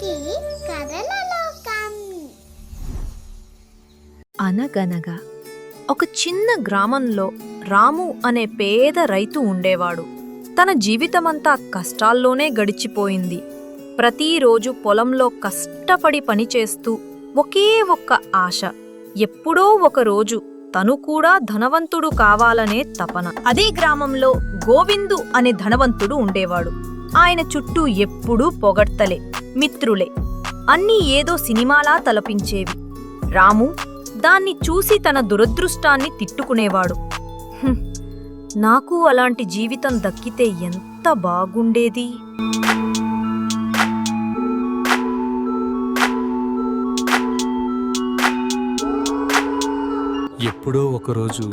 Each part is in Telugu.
కథల లోకం. అనగనగా ఒక చిన్న గ్రామంలో రాము అనే పేద రైతు ఉండేవాడు. తన జీవితమంతా కష్టాల్లోనే గడిచిపోయింది. ప్రతిరోజు పొలంలో కష్టపడి పనిచేస్తూ ఒకే ఒక్క ఆశ ఎప్పుడో ఒకరోజు తను కూడా ధనవంతుడు కావాలనే తపన. అదే గ్రామంలో గోవిందు అనే ధనవంతుడు ఉండేవాడు. ఆయన చుట్టూ ఎప్పుడూ పొగడ్తలే. మిత్రులే. అన్నీ ఏదో సినిమాలా తలపించేవి. రాము దాన్ని చూసి తన దురదృష్టాన్ని తిట్టుకునేవాడు. "హుం, నాకు అలాంటి జీవితం దక్కితే ఎంత బాగుండేది? ఎప్పుడో ఒకరోజు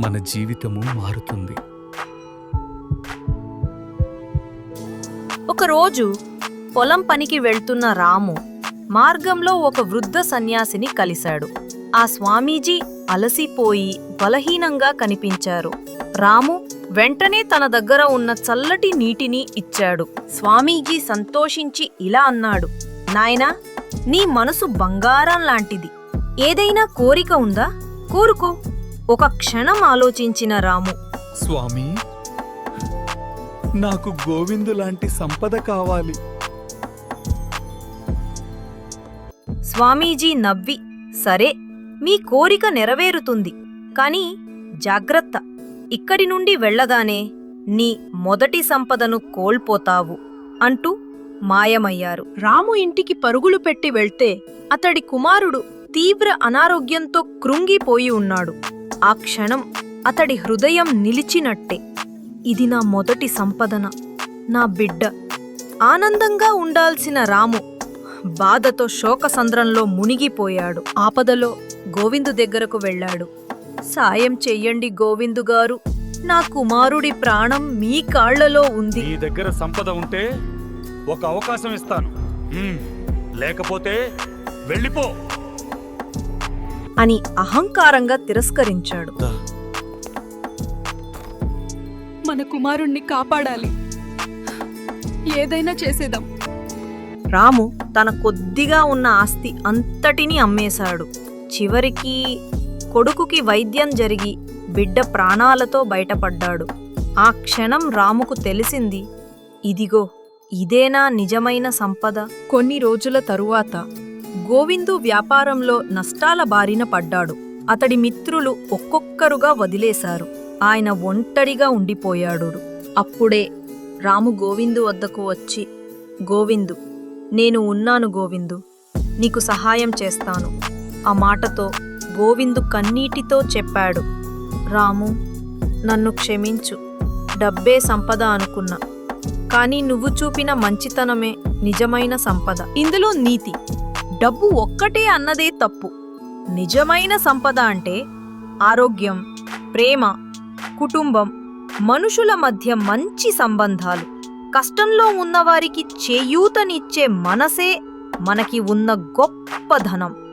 మన జీవితము మారుతుంది. ఒకరోజు పొలం పనికి వెళ్తున్న రాము మార్గంలో ఒక వృద్ధ సన్యాసిని కలిశాడు. ఆ స్వామీజీ అలసిపోయి బలహీనంగా కనిపించారు. రాము వెంటనే తన దగ్గర ఉన్న చల్లటి నీటిని ఇచ్చాడు. స్వామీజీ సంతోషించి ఇలా అన్నాడు నాయనా నీ మనసు బంగారం లాంటిది. ఏదైనా కోరిక ఉందా? కోరుకో. ఒక క్షణం ఆలోచించిన రాము స్వామి నాకు గోవిందు లాంటి సంపద కావాలి. స్వామీజీ నవ్వి సరే మీ కోరిక నెరవేరుతుంది. కాని జాగ్రత్త ఇక్కడి నుండి వెళ్ళగానే నీ మొదటి సంపదను కోల్పోతావు అంటూ మాయమయ్యారు. రాము ఇంటికి పరుగులు పెట్టి వెళ్తే అతడి కుమారుడు తీవ్ర అనారోగ్యంతో కృంగిపోయి ఉన్నాడు. ఆ క్షణం అతడి హృదయం నిలిచినట్టే. ఇది నా మొదటి సంపదన నా బిడ్డ. ఆనందంగా ఉండాల్సిన రాము బాధతో శోకసంద్రంలో మునిగిపోయాడు. ఆపదలో గోవిందు దగ్గరకు వెళ్ళాడు. సాయం చెయ్యండి గోవిందు గారు. నా కుమారుడి ప్రాణం మీ కాళ్ళలో ఉంది. నీ దగ్గర సంపద ఉంటే ఒక అవకాశం ఇస్తాను. లేకపోతే వెళ్ళిపో. అని అహంకారంగా తిరస్కరించాడు. మన కుమారుణ్ణి కాపాడాలి. ఏదైనా చేసేద్దాం. రాము తన కొద్దిగా ఉన్న ఆస్తి అంతటినీ అమ్మేశాడు. చివరికి కొడుకుకి వైద్యం జరిగి బిడ్డ ప్రాణాలతో బయటపడ్డాడు. ఆ క్షణం రాముకు తెలిసింది ఇదిగో ఇదేనా నిజమైన సంపద కొన్ని రోజుల తరువాత గోవిందు వ్యాపారంలో నష్టాల బారిన పడ్డాడు. అతడి మిత్రులు ఒక్కొక్కరుగా వదిలేశారు. ఆయన ఒంటరిగా ఉండిపోయాడు. అప్పుడే రాము గోవిందు వద్దకు వచ్చి గోవిందు నేను ఉన్నాను గోవిందు. నీకు సహాయం చేస్తాను. ఆ మాటతో గోవిందు కన్నీటితో చెప్పాడు. రాము నన్ను క్షమించు. డబ్బే సంపద అనుకున్నా. కానీ నువ్వు చూపిన మంచితనమే నిజమైన సంపద. ఇందులో నీతి. డబ్బు ఒక్కటే అన్నదే తప్పు. నిజమైన సంపద అంటే ఆరోగ్యం ప్రేమ కుటుంబం మనుషుల మధ్య మంచి సంబంధాలు. కష్టంలో ఉన్నవారికి చేయూతనిచ్చే మనసే మనకి ఉన్న గొప్ప ధనం.